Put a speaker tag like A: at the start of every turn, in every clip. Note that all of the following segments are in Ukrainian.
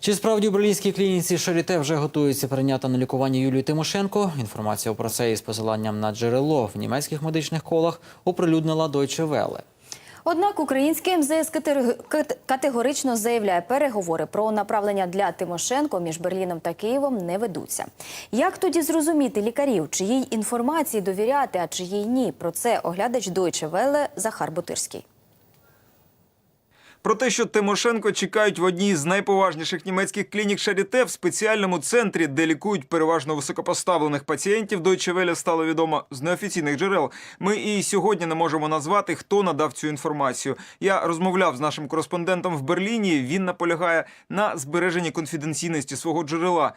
A: Чи справді у берлінській клініці Шаріте вже готується прийняти на лікування Юлію Тимошенко? Інформацію про це із посиланням на джерело в німецьких медичних колах оприлюднила Deutsche Welle.
B: Однак український МЗС категорично заявляє, переговори про направлення для Тимошенко між Берліном та Києвом не ведуться. Як тоді зрозуміти лікарів, чиїй інформації довіряти, а чиїй ні? Про це оглядач Deutsche Welle Захар Бутирський.
C: Про те, що Тимошенко чекають в одній з найповажніших німецьких клінік Шаріте в спеціальному центрі, де лікують переважно високопоставлених пацієнтів, Deutsche Welle стало відомо з неофіційних джерел. Ми і сьогодні не можемо назвати, хто надав цю інформацію. Я розмовляв з нашим кореспондентом в Берліні. Він наполягає на збереженні конфіденційності свого джерела.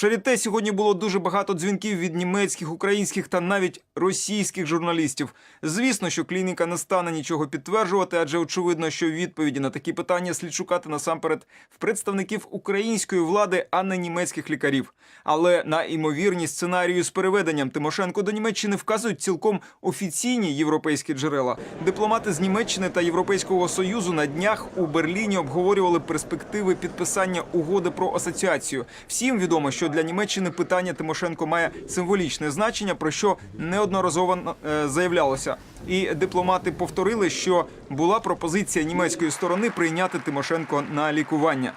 C: Шаріте сьогодні було дуже багато дзвінків від німецьких, українських та навіть російських журналістів. Звісно, що клініка не стане нічого підтверджувати, адже очевидно, що відповіді на такі питання слід шукати насамперед в представників української влади, а не німецьких лікарів. Але на імовірність сценарію з переведенням Тимошенко до Німеччини вказують цілком офіційні європейські джерела. Дипломати з Німеччини та Європейського союзу на днях у Берліні обговорювали перспективи підписання угоди про асоціацію. Всім відомо, що для Німеччини питання Тимошенко має символічне значення, про що неодноразово е, заявлялося. І дипломати повторили, що була пропозиція німецької сторони прийняти Тимошенко на лікування.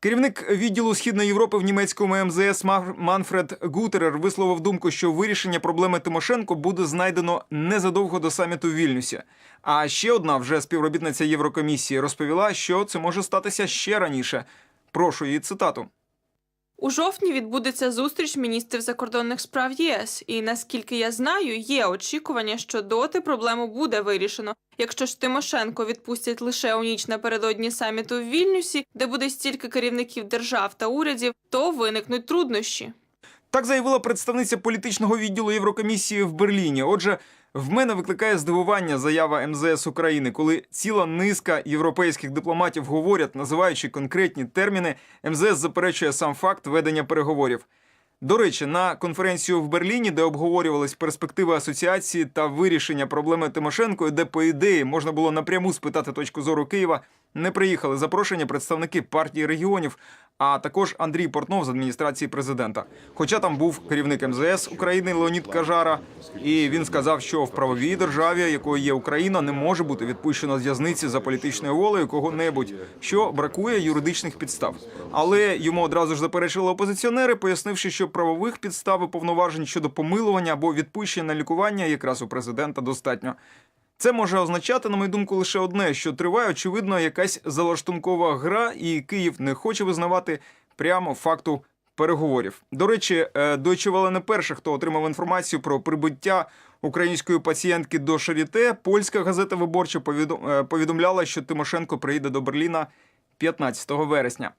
C: Керівник відділу Східної Європи в німецькому МЗС Манфред Гутерер висловив думку, що вирішення проблеми Тимошенко буде знайдено незадовго до саміту в Вільнюсі. А ще одна вже співробітниця Єврокомісії розповіла, що це може статися ще раніше. Прошу її цитату.
D: У жовтні відбудеться зустріч міністрів закордонних справ ЄС, і наскільки я знаю, є очікування, що доти проблему буде вирішено. Якщо ж Тимошенко відпустять лише у ніч напередодні саміту в Вільнюсі, де буде стільки керівників держав та урядів, то виникнуть труднощі.
C: Так заявила представниця політичного відділу Єврокомісії в Берліні. Отже, в мене викликає здивування заява МЗС України, коли ціла низка європейських дипломатів говорять, називаючи конкретні терміни, МЗС заперечує сам факт ведення переговорів. До речі, на конференцію в Берліні, де обговорювались перспективи асоціації та вирішення проблеми Тимошенко, де по ідеї можна було напряму спитати точку зору Києва, не приїхали запрошені представники партії регіонів, а також Андрій Портнов з адміністрації президента. Хоча там був керівник МЗС України Леонід Кажара, і він сказав, що в правовій державі, якою є Україна, не може бути відпущено з в'язниці за політичною волею кого-небудь, що бракує юридичних підстав. Але йому одразу ж заперечили опозиціонери, пояснивши, що правових підстав і повноважень щодо помилування або відпущення на лікування якраз у президента достатньо. Це може означати, на мою думку, лише одне: що триває, очевидно, якась залаштункова гра, і Київ не хоче визнавати прямо факту переговорів. До речі, е, Deutsche не перше, хто отримав інформацію про прибуття української пацієнтки до Шаріте. Польська газета виборча е, повідомляла, що Тимошенко приїде до Берліна 15 вересня.